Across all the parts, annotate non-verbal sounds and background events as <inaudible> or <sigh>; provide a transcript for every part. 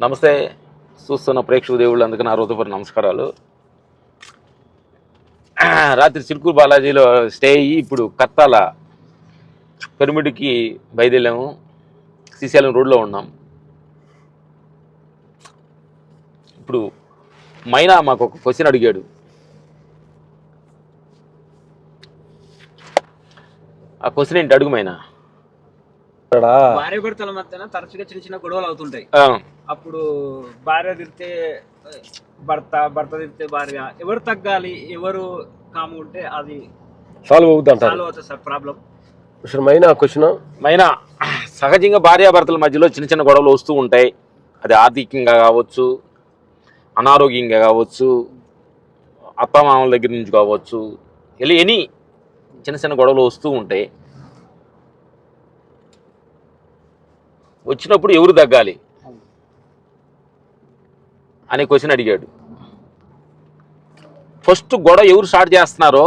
నమస్తే. చూస్తున్న ప్రేక్షక దేవుళ్ళందుకు నా హృదయపూర్వక నమస్కారాలు. రాత్రి చిలుకూరు బాలాజీలో స్టే అయ్యి ఇప్పుడు కత్తాల పెరుమిడికి బయలుదేరాము. శ్రీశైలం రోడ్లో ఉన్నాం. ఇప్పుడు మైనా మాకు ఒక క్వశ్చన్ అడిగాడు. ఆ క్వశ్చన్ ఏంటి? అడుగు మైనా. భార్య భర్తల మధ్యన తరచుగా చిన్న చిన్న గొడవలు అవుతుంటాయి. అప్పుడు భార్య తిరితే భర్త భర్త తిరితే భార్య ఎవరు తగ్గాలి ఎవరు కాము ఉంటే అది సాల్వ్ అవుతుంది సాల్వ్ అవుతుంది sir problem Maina question? Maina సహజంగా భార్యాభర్తల మధ్యలో చిన్న చిన్న గొడవలు వస్తూ ఉంటాయి. అది ఆర్థికంగా కావచ్చు అనారోగ్యంగా కావచ్చు అత్తమామల దగ్గర నుంచి కావచ్చు ఇలా ఎనీ చిన్న చిన్న గొడవలు వస్తూ ఉంటాయి. వచ్చినప్పుడు ఎవరు తగ్గాలి? అనే క్వశ్చన్ అడిగాడు. ఫస్ట్ గొడవ ఎవరు స్టార్ట్ చేస్తున్నారో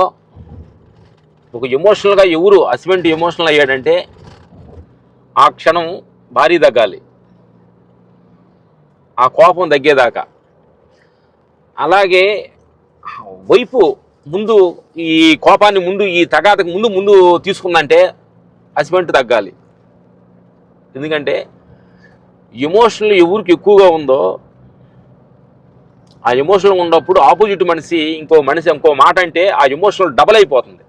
ఒక ఎమోషనల్గా ఎవరు హస్బెండ్ ఎమోషనల్ అయ్యాడంటే ఆ క్షణం భారీ తగ్గాలి. ఆ కోపం తగ్గేదాకా. అలాగే వైపు ముందు ఈ కోపాన్ని ముందు ఈ తగాదకు ముందు ముందు తీసుకుందంటే హస్బెండ్ తగ్గాలి. ఎందుకంటే ఎమోషనల్ ఎవరికి ఎక్కువగా ఉందో ఆ ఎమోషనల్ ఉన్నప్పుడు ఆపోజిట్ మనిషి ఇంకో మనిషి ఇంకో మాట అంటే ఆ ఎమోషనల్ డబల్ అయిపోతుంది.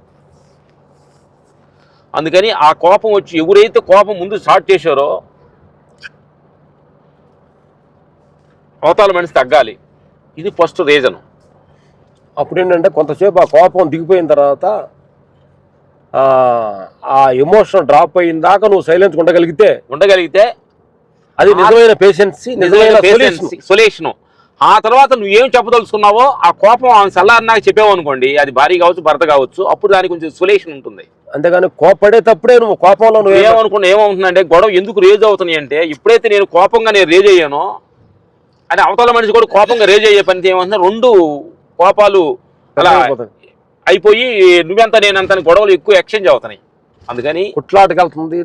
అందుకని ఆ కోపం వచ్చి ఎవరైతే కోపం ముందు స్టార్ట్ చేశారో అవతల మనిషి తగ్గాలి. ఇది ఫస్ట్ రీజన్ అప్పుడు ఏంటంటే కొంతసేపు ఆ కోపం దిగిపోయిన తర్వాత ఆ, ఎమోషన్ డ్రాప్ అయిన దాకా నువ్వు సైలెన్స్ ఉండగలిగితే ఉండగలిగితే అది నిజమైన పేషెన్సీ నిజమైన. సొల్యూషన్ ఆ తర్వాత నువ్వు ఏం చెప్పదలుచుకున్నావో ఆ కోపం ఆమె చల్లారినాక చెప్పావు అనుకోండి అది భార్య కావచ్చు భర్త కావచ్చు అప్పుడు దానికి కొంచెం సొల్యూషన్ ఉంటుంది అంతేగాని కోపడేటప్పుడే నువ్వు కోపంలో నువ్వు ఏమనుకున్నా ఏమవుతుందంటే గొడవ ఎందుకు రేజ్ అవుతున్నాయి అంటే ఎప్పుడైతే నేను కోపంగా నేను రేజ్ అయ్యానో అని అవతల మనిషి కూడా కోపంగా రేజ్ అయ్యే పని ఏమవుతుంది రెండు కోపాలు అలా. అయిపోయి నువ్వెంత నేనంత గొడవలు ఎక్కువ ఎక్స్చేంజ్ అవుతున్నాయి. అందుకని కుట్లాటకి వెళ్తుంది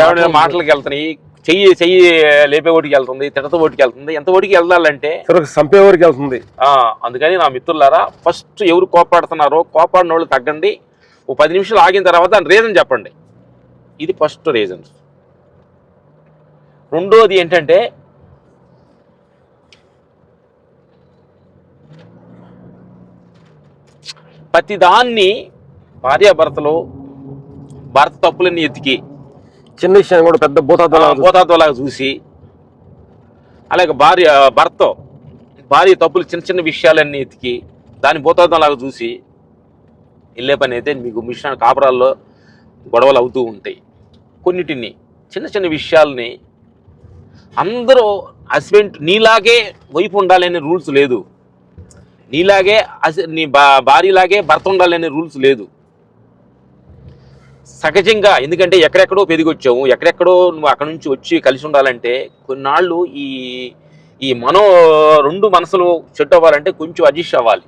మాటలు- మాటలకు వెళ్తున్నాయి చెయ్యి చెయ్యి లేపే ఓటికి వెళ్తుంది తిడత ఓటికి వెళ్తుంది ఎంత ఓటికి వెళ్ళాలంటే చంపే వరకు వెళ్తుంది. ఆ, అందుకని నా మిత్రులారా ఫస్ట్ ఎవరు కోపాడుతున్నారో కోపాడిన వాళ్ళు తగ్గండి. ఓ పది నిమిషాలు ఆగిన తర్వాత దాని రీజన్ చెప్పండి. ఇది ఫస్ట్ రీజన్ రెండోది ఏంటంటే ప్రతి దాన్ని భార్యాభర్తలు భర్త తప్పులన్నీ ఎతికి చిన్న విషయం కూడా పెద్ద భూతార్థం పోతాతోలాగా చూసి అలాగే భార్య భర్త భార్య తప్పులు చిన్న చిన్న విషయాలన్నీ ఎతికి దాని పోతాతంలాగా చూసి వెళ్ళే పని అయితే మీకు మిషన్ కాపురాల్లో గొడవలు అవుతూ ఉంటాయి. కొన్నిటిని చిన్న చిన్న విషయాల్ని అందరూ హస్బెండ్ నీలాగే వైపు ఉండాలనే రూల్స్ లేదు. నీలాగే నీ బా భార్యలాగే భర్త ఉండాలనే రూల్స్ లేదు. సహజంగా ఎందుకంటే ఎక్కడెక్కడో పెరిగొచ్చాము ఎక్కడెక్కడో నువ్వు అక్కడ నుంచి వచ్చి కలిసి ఉండాలంటే కొన్నాళ్ళు ఈ ఈ మనో రెండు మనసులు చెట్టు అవ్వాలంటే కొంచెం అడ్జస్ట్ అవ్వాలి.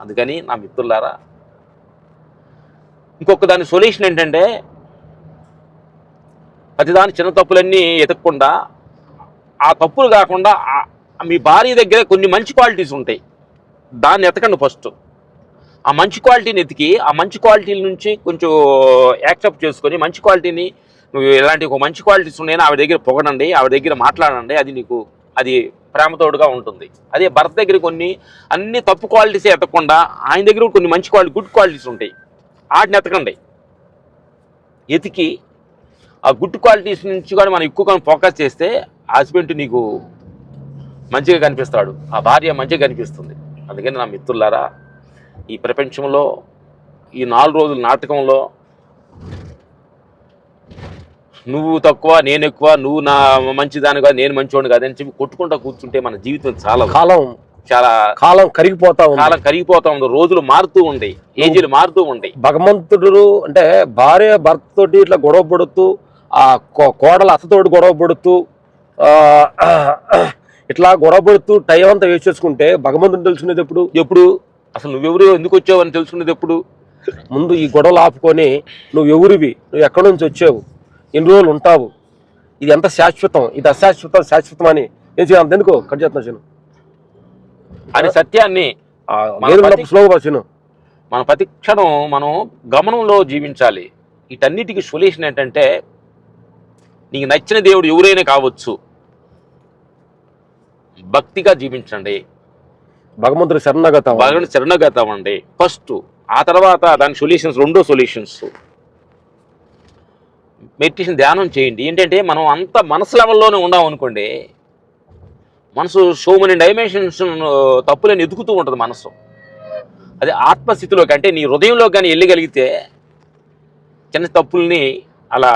అందుకని నా మిత్రులారా ఇంకొక దాని సొల్యూషన్ ఏంటంటే ప్రతిదాని చిన్న తప్పులన్నీ ఎతకకుండా ఆ తప్పులు కాకుండా మీ భార్య దగ్గర కొన్ని మంచి క్వాలిటీస్ ఉంటాయి. దాన్ని ఎతకండి ఫస్ట్. ఆ మంచి క్వాలిటీని ఎతికి ఆ మంచి క్వాలిటీ నుంచి కొంచెం యాక్సెప్ట్ చేసుకొని మంచి క్వాలిటీని నువ్వు ఇలాంటి ఒక మంచి క్వాలిటీస్ ఉన్నాయని ఆవిడ దగ్గర పొగడండి ఆవిడ దగ్గర మాట్లాడండి అది నీకు అది ప్రేమతోడుగా ఉంటుంది. అదే భర్త దగ్గర కొన్ని అన్ని తప్పు క్వాలిటీసే ఎతకుండా ఆయన దగ్గర కొన్ని మంచి క్వాలిటీ గుడ్ క్వాలిటీస్ ఉంటాయి. వాటిని ఎతకండి. ఎతికి ఆ గుడ్ క్వాలిటీస్ నుంచి కూడా మనం ఎక్కువగా ఫోకస్ చేస్తే హస్బెండ్ నీకు మంచిగా కనిపిస్తాడు. ఆ భార్య మంచిగా కనిపిస్తుంది. అందుకని నా మిత్రులారా ఈ ప్రపంచంలో ఈ నాలుగు రోజుల నాటకంలో నువ్వు తక్కువ నేను ఎక్కువ నువ్వు నా మంచిదాని కాదు నేను మంచివాడిని కాదు అని చెప్పి కొట్టుకుంటా కూర్చుంటే మన జీవితం చాలా కాలం చాలా కాలం కరిగిపోతా ఉంది. కాలం కరిగిపోతా ఉంది. రోజులు మారుతూ ఉంటాయి. ఏజీలు మారుతూ ఉంటాయి. భగవంతుడు అంటే భార్య భర్తతోటి ఇట్లా గొడవ పడుతూ ఆ కోడలు అత్తతోటి గొడవ పడుతూ ఇట్లా గొడవ పడుతూ టైం అంతా వేస్ట్ చేసుకుంటే భగవంతుని తెలుసుకునేది ఎప్పుడు? ఎప్పుడు? అసలు నువ్వెవరు? ఎందుకు వచ్చావు? అని తెలుసుకునేది ఎప్పుడు? ముందు ఈ గొడవలు ఆపుకొని నువ్వు ఎవరివి నువ్వు ఎక్కడి నుంచి వచ్చావు? ఎన్ని రోజులు ఉంటావు? ఇది ఎంత శాశ్వతం? ఇది అశాశ్వతం శాశ్వతం అని. ఏం చేయాలి? ఎందుకో కట్ చేస్తున్నా నేను అని సత్యాన్ని నేను స్లోగా మన ప్రతి క్షణం మనం గమనంలో జీవించాలి. వీటన్నిటికీ సొల్యూషన్ ఏంటంటే నీకు నచ్చిన దేవుడు ఎవరైనా కావచ్చు. భక్తిగా జీవించండి. భగవంతుడి శరణగత బాగా శరణగతం అవ్వండి. ఫస్ట్ ఆ తర్వాత దాని సొల్యూషన్స్ రెండో సొల్యూషన్స్ మెడిటేషన్ ధ్యానం చేయండి. ఏంటంటే మనం అంత మనసు లెవెల్లోనే ఉండాం అనుకోండి మనసు సో మెనీ డైమెన్షన్స్ తప్పులని ఎదుగుతూ ఉంటుంది మనసు. అది ఆత్మస్థితిలోకి అంటే నీ హృదయంలో కానీ వెళ్ళగలిగితే చిన్న తప్పుల్ని అలా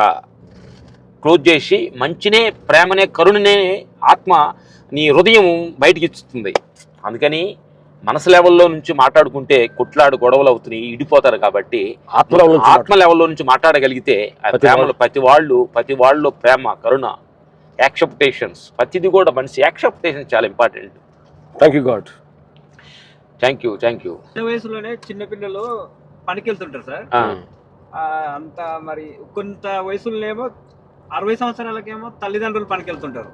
క్లోజ్ చేసి మంచినే ప్రేమనే కరుణనే ఆత్మ నీ హృదయం బయటికి ఇస్తుంది అందుకని మనసు లెవెల్లో నుంచి మాట్లాడుకుంటే కొట్లాడు గొడవలు అవుతున్నాయి ఇడిపోతారు కాబట్టి ఆత్మలో నుంచి ఆత్మ లెవెల్లో నుంచి మాట్లాడగలిగితే ప్రేమలో ప్రతి వాళ్ళు ప్రతి వాళ్ళలో ప్రేమ కరుణ యాక్సెప్టేషన్స్ ప్రతిది కూడా మనిషి యాక్సెప్టేషన్ చాలా important thank you God thank you thank you చిన్న వయసులోనే చిన్న పిల్లలు పనికి వెళ్తుంటారు సార్. ఆ, అంత మరి కొంత వయసులోనేమో అరవై సంవత్సరాలకేమో తల్లిదండ్రులు పనికి వెళ్తుంటారు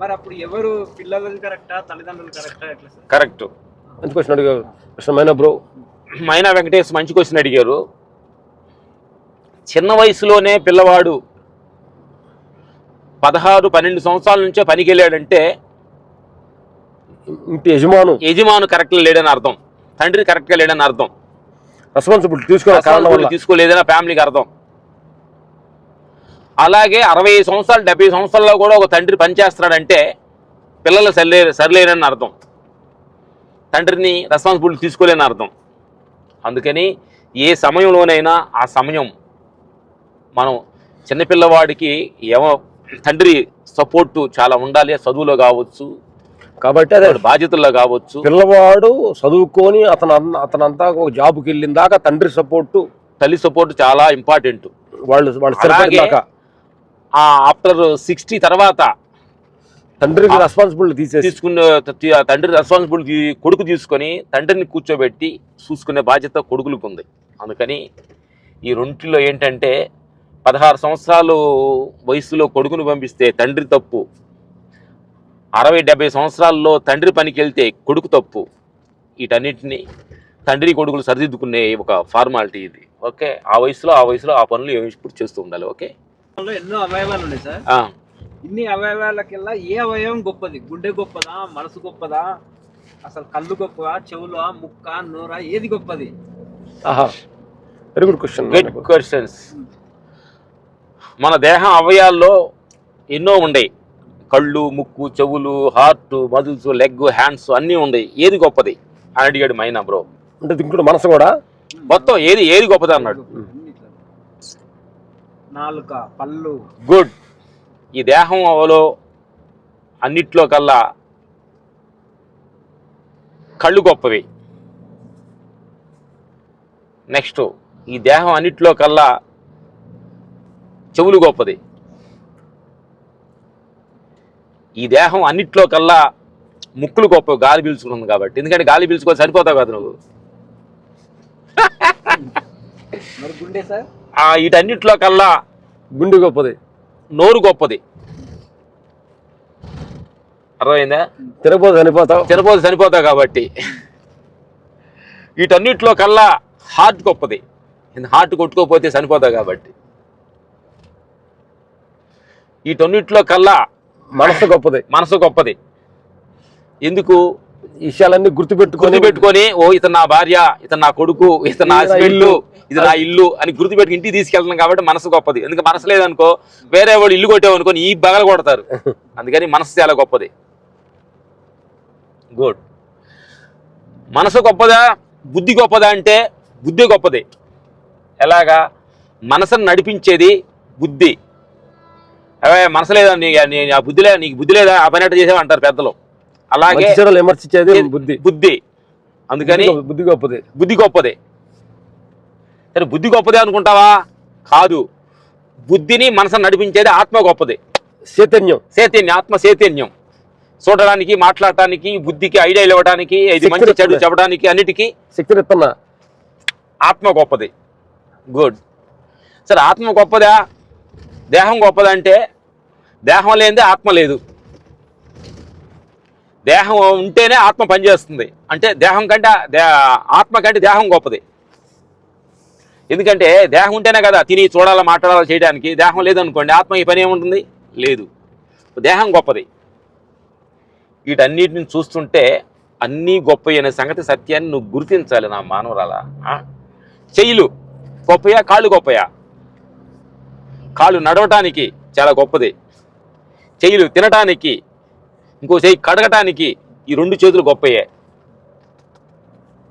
మరి అప్పుడు ఎవరు పిల్లలు కరెక్టా తల్లిదండ్రులు కరెక్టా ఎట్లా సార్? కరెక్ట్. ఎంత క్వశ్చన్ అడిగారు. బ్రో. మైనా వెంకటేష్ మంచి క్వశ్చన్ అడిగారు. చిన్న వయసులోనే పిల్లవాడు పదహారు పన్నెండు సంవత్సరాల నుంచే పనికి వెళ్ళాడంటే ఇంటి యజమాను. యజమాను కరెక్ట్గా లేడని అర్థం. తండ్రి కరెక్ట్గా లేడని అర్థం. రెస్పాన్సిబిలిటీ తీసుకోలేదని ఫ్యామిలీకి అర్థం. అలాగే అరవై సంవత్సరాలు డెబ్బై సంవత్సరాల్లో కూడా ఒక తండ్రి పనిచేస్తున్నాడంటే పిల్లలు సరిలే సరిలేరని అర్థం. తండ్రిని రెస్పాన్సిబిలిటీ తీసుకోలేని అర్థం. అందుకని ఏ సమయంలోనైనా ఆ సమయం మనం చిన్నపిల్లవాడికి ఏమ తండ్రి సపోర్టు చాలా ఉండాలి చదువులో కావచ్చు కాబట్టి అదే బాధ్యతల్లో కావచ్చు. పిల్లవాడు చదువుకొని అతను అతనంతా ఒక జాబ్కి వెళ్ళిన దాకా తండ్రి సపోర్టు తల్లి సపోర్ట్ చాలా ఇంపార్టెంట్ వాళ్ళు వాళ్ళు ఆ ఆఫ్టర్ సిక్స్టీ తర్వాత తండ్రికి రెస్పాన్సిబిలిటీ తీసేసి. తీసుకున్న తండ్రి రెస్పాన్సిబిలిటీ కొడుకు తీసుకొని తండ్రిని కూర్చోబెట్టి చూసుకునే బాధ్యత కొడుకులకు ఉంది. అందుకని ఈ రెంటిలో ఏంటంటే పదహారు సంవత్సరాలు వయసులో కొడుకును పంపిస్తే తండ్రి తప్పు. అరవై డెబ్బై సంవత్సరాల్లో తండ్రి పనికి వెళ్తే కొడుకు తప్పు. వీటన్నిటిని తండ్రి కొడుకులు సరిదిద్దుకునే ఒక ఫార్మాలిటీ ఇది. ఓకే? ఆ వయసులో ఆ వయసులో ఆ పనులు ఇప్పుడు చేస్తూ ఉండాలి. ఓకే? ఎన్నో అవయవాలు ఉన్నాయి సార్. ఆ, ఇన్ని అవయవాలకెల్లా ఏ అవయవం గొప్పది? గుండె గొప్పదా? మనసు గొప్పదా? అసలు కళ్ళు గొప్పదా చెవులా ముక్క నోర ఏది గొప్పది? ఆహా. Very good question good questions మన దేహం అవయాల్లో ఎన్నో ఉన్నాయి కళ్ళు ముక్కు చెవులు హార్ట్ మజిల్స్ లెగ్ హ్యాండ్స్ అన్నీ ఉన్నాయి ఏది గొప్పది? అని అడిగాడు మైనా బ్రో. అంటే ఇంకోటి మనసు కూడా? మొత్తం ఏది ఏది గొప్పది అన్నాడు. నాలుక పళ్ళు. గుడ్ ఈ దేహం అవలో అన్నిట్లో కల్లా కళ్ళు గొప్పవి. నెక్స్ట్ ఈ దేహం అన్నిట్లో కల్లా చెవులు గొప్పది. ఈ దేహం అన్నిట్లో కల్లా ముక్కులు గొప్ప గాలి పీల్చుకుంటుంది కాబట్టి. ఎందుకంటే గాలి పీల్చుకో సరిపోతావు కదా నువ్వు. గుండె సార్? వీటన్నిట్లో కల్లా గుండె గొప్పది. నోరు గొప్పది. అర్థమైందా? తిరగపోతే చనిపోతావు. తినపోతే చనిపోతావు కాబట్టి. వీటన్నిటిలో కల్లా హార్ట్ గొప్పది. హార్ట్ కొట్టుకోపోతే చనిపోతావు కాబట్టి. వీటన్నిటిలో కల్లా మనసు గొప్పది. మనసు గొప్పది. ఎందుకు? విషయాలన్నీ గుర్తుపెట్టుకొని గుర్తుపెట్టుకొని ఓ ఇతను నా భార్య ఇతను నా కొడుకు ఇతను నా హస్బెండ్ ఇల్లు. ఇది నా ఇల్లు అని గుర్తుపెట్టుకు ఇంటికి తీసుకెళ్తున్నాం కాబట్టి మనసు గొప్పది. ఎందుకు మనసు లేదనుకో వేరే వాళ్ళు ఇల్లు కొట్టావు అనుకోని ఈ బగల కొడతారు. <laughs> అందుకని మనసు చాలా గొప్పది. గుడ్ మనసు గొప్పదా బుద్ధి గొప్పదా అంటే బుద్ధి గొప్పది. ఎలాగా? మనసును నడిపించేది బుద్ధి. అవే మనసు లేదా నీ బుద్ధి లేదా నీకు బుద్ధి లేదా? ఆ పని ఎట్ట చేసావు అంటారు పెద్దలు. అలాగే విమర్శించేది బుద్ధి. బుద్ధి. అందుకని బుద్ధి గొప్పది. బుద్ధి గొప్పదే. సరే బుద్ధి గొప్పదే అనుకుంటావా? కాదు. బుద్ధిని మనసును నడిపించేది ఆత్మ గొప్పది. చైతన్యం. చైతన్యం ఆత్మ చైతన్యం. చూడడానికి మాట్లాడటానికి బుద్ధికి ఐడియాలు ఇవ్వడానికి ఇది మంచి చెడు. చెప్పడానికి అన్నిటికీ శక్తినిస్తున్నా ఆత్మ గొప్పది. గుడ్. సరే ఆత్మ గొప్పదా? దేహం గొప్పదా అంటే దేహం లేనిదే ఆత్మ లేదు. దేహం ఉంటేనే ఆత్మ పనిచేస్తుంది. అంటే దేహం కంటే దే ఆత్మ కంటే దేహం గొప్పది. ఎందుకంటే దేహం ఉంటేనే కదా తిని చూడాలా మాట్లాడాలా చేయడానికి. దేహం లేదనుకోండి ఆత్మ ఈ పని ఏముంటుంది? లేదు. దేహం గొప్పది. వీటన్నిటిని చూస్తుంటే అన్నీ గొప్పవి అనే సంగతి సత్యాన్ని నువ్వు గుర్తించాలి నా మానవరాల. చెయ్యిలు గొప్పయా కాళ్ళు గొప్పయా? కాళ్ళు నడవటానికి చాలా గొప్పది. చెయ్యిలు తినటానికి ఇంకో చెయ్యి కడగటానికి ఈ రెండు చేతులు గొప్పయే.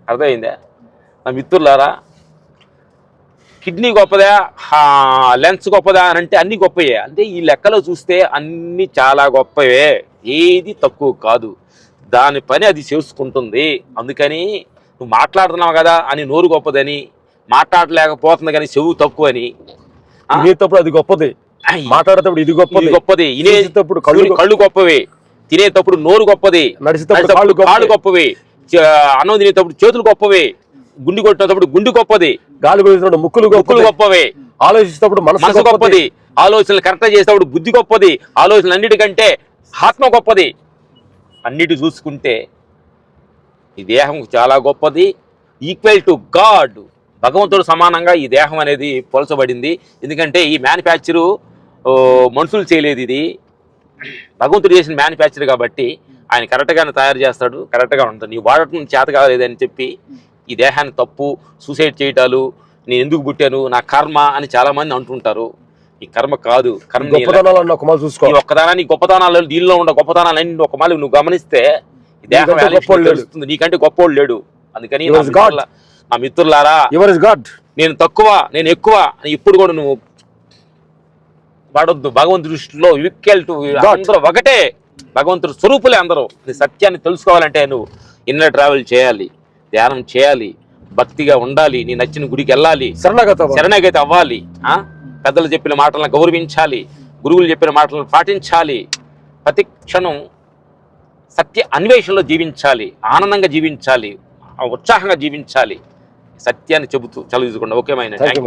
అర్థమైందా? నా మిత్రులారా కిడ్నీ గొప్పదా? లెన్స్ గొప్పదా అని అంటే అన్ని గొప్పయే. అంటే ఈ లెక్కలో చూస్తే అన్ని చాలా గొప్పవే. ఏది తక్కువ కాదు. దాని పని అది చేసుకుంటుంది. అందుకని నువ్వు మాట్లాడుతున్నావు కదా అని నోరు గొప్పదని మాట్లాడలేకపోతుంది కానీ చెవు తక్కువ అని ఆ? తినేటప్పుడు అది గొప్పది. మాట్లాడేటప్పుడు ఇది గొప్పది. గొప్పది. ఇనే చూసేటప్పుడు కళ్ళు కళ్ళు కళ్ళు గొప్పవి. తినేటప్పుడు నోరు గొప్పది. కాళ్ళు గొప్పవి. అన్నం తినేటప్పుడు చేతులు గొప్పవి. గుండి కొట్టినప్పుడు గుండి గొప్పది. గాలి కొలిసినప్పుడు ముక్కులు ముక్కులు గొప్పవి. ఆలోచిస్తున్నప్పుడు మనసు గొప్పది. ఆలోచనలు కరెక్ట్ చేసేటప్పుడు బుద్ధి గొప్పది. ఆలోచనలు అన్నిటికంటే ఆత్మ గొప్పది. అన్నిటి చూసుకుంటే ఈ దేహం చాలా గొప్పది. ఈక్వల్ టు గాడ్ భగవంతుడు సమానంగా ఈ దేహం అనేది పోల్చబడింది. ఎందుకంటే ఈ మ్యానుఫ్యాక్చరు మనుషులు చేయలేదు ఇది. భగవంతుడు చేసిన మ్యానుఫ్యాక్చర్ కాబట్టి ఆయన కరెక్ట్గానే తయారు చేస్తాడు కరెక్ట్గా ఉంటుంది. నీ వాడటం చేత కాలేదని చెప్పి ఈ దేహాన్ని తప్పు సూసైడ్ చేయటాలు నేను ఎందుకు పుట్టాను నా కర్మ అని చాలా మంది అంటుంటారు. ఈ కర్మ కాదు కర్మ గొప్పతనాలు అన్న చూసుకో. ఒక్కదానాన్ని గొప్పతనాలు దీనిలో ఉన్న గొప్పతనాలన్నీ ఒక మళ్ళీ నువ్వు గమనిస్తే ఈ దేహం నీకంటే గొప్పోడు లేడు. తెలుస్తుంది నీకంటే గొప్పోడు లేడు. అందుకని నా మిత్రులారా నేను తక్కువ నేను ఎక్కువ అని ఇప్పుడు కూడా నువ్వు పడొద్దు భగవంతుడి దృష్టిలో ఈక్వల్ టు అందరూ ఒకటే. భగవంతుడు స్వరూపులే అందరూ. నీ సత్యాన్ని తెలుసుకోవాలంటే నువ్వు ఇన్నర్ ట్రావెల్ చేయాలి ధ్యానం చేయాలి భక్తిగా ఉండాలి నీ నచ్చిన గుడికి వెళ్ళాలి శరణాగత శరణాగతి అవ్వాలి పెద్దలు చెప్పిన మాటలను గౌరవించాలి గురువులు చెప్పిన మాటలను పాటించాలి ప్రతి క్షణం సత్య అన్వేషణలో జీవించాలి ఆనందంగా జీవించాలి ఉత్సాహంగా జీవించాలి. సత్యాన్ని చెబుతూ చదువుకుండా మేడం నెక్స్ట్